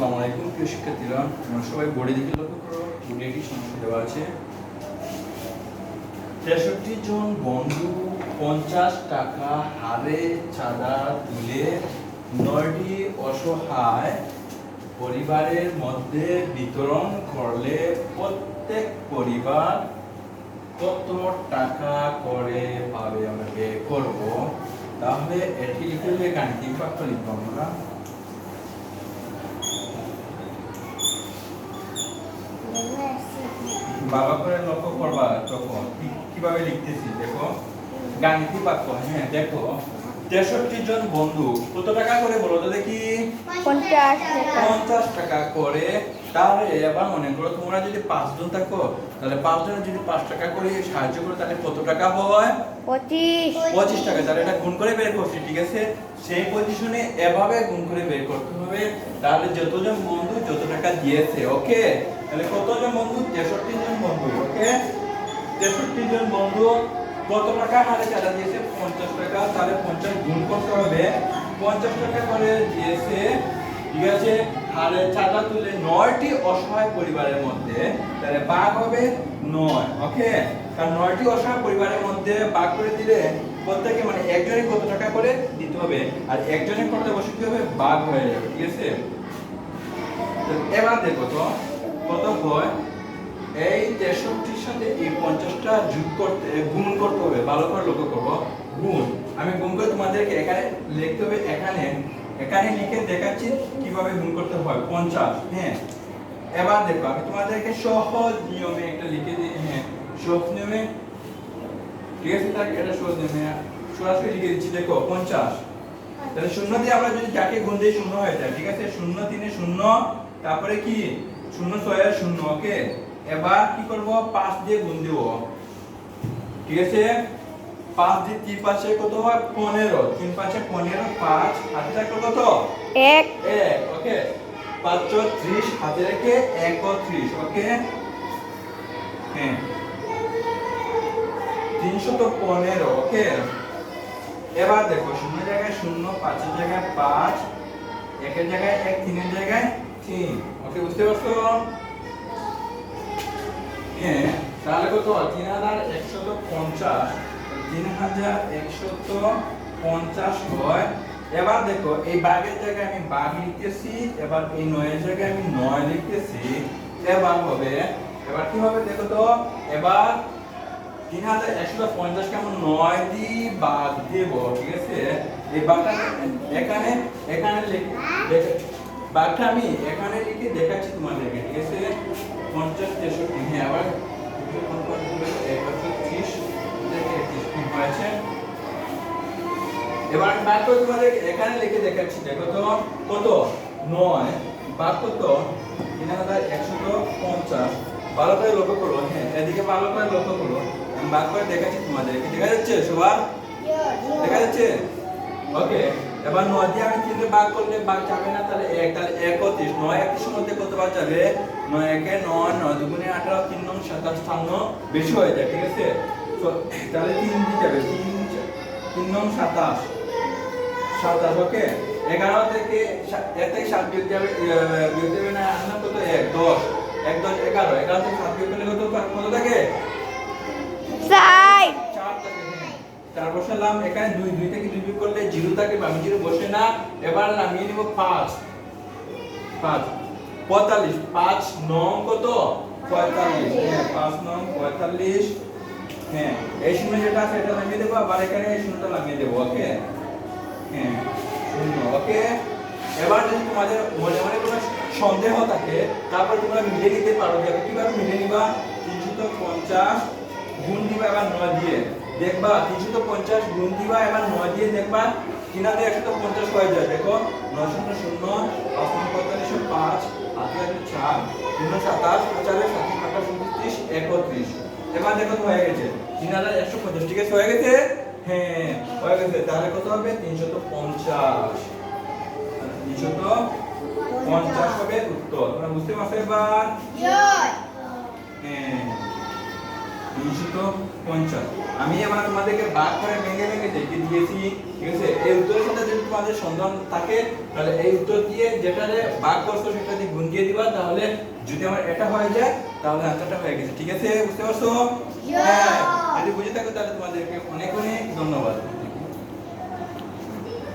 আসসালামু আলাইকুম, প্রিয় শিক্ষার্থীরা। তোমরা সবাই বোর্ডে দিকে লক্ষ্য করো বোর্ডে একটি সমস্যা দেওয়া আছে। তেষট্টি জন বন্ধু পঞ্চাশ টাকা হারে চাঁদা তুলে নয়টি অসহায় পরিবারের মধ্যে বিতরণ করলে প্রত্যেক পরিবার কত টাকা করে পাবে আমরা বের করব? তাহলে এটি লিখলে গাণিতিক বাক্য লিখব আমরা। বাবা করে লক্ষ্য করবা তখন কীভাবে লিখতেছি দেখো। গাণিতিক বাক্য হ্যাঁ দেখো। তেষট্টি জন বন্ধু কত টাকা করে বলো তো দেখি? পঞ্চাশ টাকা। পঞ্চাশ টাকা করে তাহলে এবার মনে করো তোমরা যদি পাঁচজন থাকো তাহলে পাঁচজনের যদি পাঁচ টাকা করে সাহায্য করো তাহলে কত টাকা হয়? পঁচিশ। পঁচিশ টাকা তাহলে এটা গুণ করে বের করছি ঠিক আছে? সেই পজিশনে এভাবে গুণ করে বের করতে হবে তাহলে যতজন বন্ধু যত টাকা দিয়েছে ওকে? তাহলে কতজন বন্ধু? তেষট্টি জন বন্ধু ওকে? তেষট্টি জন বন্ধু কত টাকা? হারে চাঁদা দিয়েছে পঞ্চাশ টাকা তাহলে পঞ্চাশ গুণ করতে হবে। পঞ্চাশ টাকা করে দিয়েছে ঠিক আছে? হারে চাঁদা তুলে নয়টি অসহায় পরিবারের মধ্যে, তাহলে ভাগ হবে নয় ওকে কারণ নয়টি অসহায় পরিবারের মধ্যে ভাগ করে দিলে প্রত্যেকে মানে একজনের কত টাকা করে দিতে হবে? আর একজনের করতে বসে কি হবে? ভাগ হয়ে যাবে, ঠিক আছে? এবার দেখো তো, কত হয়? এই তেষট্টির সাথে এই পঞ্চাশটা যোগ করতে, গুণ করতে হবে, ভালো করে লক্ষ্য করব গুণ, আমি গুণ করে তোমাদেরকে এখানে লিখতে হবে, এখানে এখানে লিখে দেখাচ্ছি কীভাবে গুণ করতে হয়, পঞ্চাশ হ্যাঁ। এবার দেখো, আমি তোমাদেরকে সহজ নিয়মে একটা লিখে দিই হ্যাঁ। সহজ নিয়মে, ঠিক আছে, তাহলে এটা সহজ নিয়মে সরাসরি লিখে দিচ্ছি, দেখো, পঞ্চাশ। তাহলে শূন্য দিয়ে আমরা যদি যাকে গুণ দিই, শূন্য হয়ে যায়, ঠিক আছে? শূন্য তিনে শূন্য, তারপরে কি? শূন্য ছয় আর শূন্য, ওকে? এবার কি করব? পাঁচ দিয়ে গুণ দিব। ঠিক আছে? পাঁচ দিয়ে তিন পাশে কত হয়? পনেরো। তিন পাশে পনেরো পাঁচ হাতে থাকল কত? এক। এক ওকে? পাঁচ ত্রিশ হাতে রেখে একত্রিশ ওকে? হ্যাঁ। তিনশো তো পনেরো ওকে? এবার দেখো শূন্য জায়গায় শূন্য পাঁচের জায়গায় পাঁচ একের জায়গায় এক তিনের জায়গায় তিন। ওকে বুঝতে পারছ? হ্যাঁ তাহলে কত তিন হাজার একশত পঞ্চাশ। তিন হাজার একশত পঞ্চাশ হয়। এবার দেখো, এই বাঘের জায়গায় আমি বাঘ লিখতেছি, এবার এই নয়ের জায়গায় আমি নয় লিখতেছি। এবার হবে, এবার কি হবে দেখো তো? এবার তিন হাজার একশো পঞ্চাশ কেমন নয় দি বাদ দেব, ঠিক আছে? এই বাঘটা এখানে এখানে বাঘটা আমি এখানে লিখে দেখাচ্ছি তোমাদেরকে, ঠিক আছে? পঞ্চাশ তেষট্টি হ্যাঁ আবার এবার আমি বাদ করে তোমাদের এখানে লিখে দেখাচ্ছি, দেখো তো, কত? নয়। বাদ কত? তিন হাজার একশত পঞ্চাশ। ভালো করে লক্ষ্য করো হ্যাঁ এদিকে ভালো করে লক্ষ্য করো। আমি বাদ করে দেখাচ্ছি তোমাদেরকে দেখা যাচ্ছে সবার? দেখা যাচ্ছে? ওকে, এবার নয় দিয়ে আমি তিনটে ভাগ করলে ভাগ যাবে না, তাহলে এক, তাহলে একত্রিশ নয় একত্রিশের মধ্যে কত বার যাবে? নয় একে নয় নয় দুগুণে আঠারো, তিন নং সাতাশ স্থান বেশি হয়ে যায়, ঠিক আছে? তাহলে তিন দিয়ে যাবে, তিন তিন নং সাতাশ। ওকে এগারো থেকে এক থেকে সাত বিয়োগ যাবে বিয়োগ যাবে না আন্না কত? এক দশ। এক দশ এগারো। এগারো থেকে সাত বিয়োগ করলে কত? কত থাকে? চার। চার থাকে হ্যাঁ। চার বসালাম এখানে দুই দুই থেকে দুই বিয়োগ করলে জিরো থাকে আমি জিরো বসে না এবার নামিয়ে নিব পাঁচ। পাঁচ। পঁয়তাল্লিশ। পাঁচ নং কত? পঁয়তাল্লিশ। হ্যাঁ পাঁচ নং পঁয়তাল্লিশ। হ্যাঁ এই শূন্য যেটা আছে এটা নামিয়ে দেবো আবার এখানে এই শূন্যটা নামিয়ে দেবো ওকে হ্যাঁ ওকে? এবার যদি তোমাদের মনে মনে কোনো সন্দেহ থাকে, তারপর তোমরা মিলে নিতে পারো যে কীভাবে মিলে নিবা? তিনশো পঞ্চাশ গুণ দিবা এবার নয় দিয়ে। দেখবা তিনশো পঞ্চাশ গুণ দিবা এবার নয় দিয়ে দেখবা হাজার একশো পঞ্চাশ হয়ে যায় দেখো, নয় শূন্য শূন্য পাঁচ পঁয়তাল্লিশ পাঁচ আছে চার শূন্য সাতাশ চারে সাতশো আঠাশ, উনত্রিশ, একত্রিশ। এবার দেখো, তো হয়ে গেছে। হাজার একশো পঞ্চাশ, ঠিক আছে? হয়ে গেছে? হ্যাঁ হয়ে গেছে। তাহলে কত হবে? তিনশত পঞ্চাশ। তিনশত পঞ্চাশ হবে উত্তর। তোমরা বুঝতে পারছ এবার? হ্যাঁ তিনশত পঞ্চাশ। আমি এবার তোমাদেরকে ভাগ করে ভেঙে ভেঙে দেখে দিয়েছি ঠিক আছে? এই উত্তরের সাথে যদি তোমাদের সন্ধান থাকে তাহলে এই উত্তর দিয়ে যেটা যে বাঘ করছ সেটা দিয়ে গুণ দিয়ে দিবা তাহলে যদি আমার এটা হয়ে যায় তাহলে আনসারটা হয়ে গেছে। ঠিক আছে? বুঝতে পারছ? হ্যাঁ। যদি বুঝে থাকো তাহলে তোমাদেরকে অনেক অনেক ধন্যবাদ।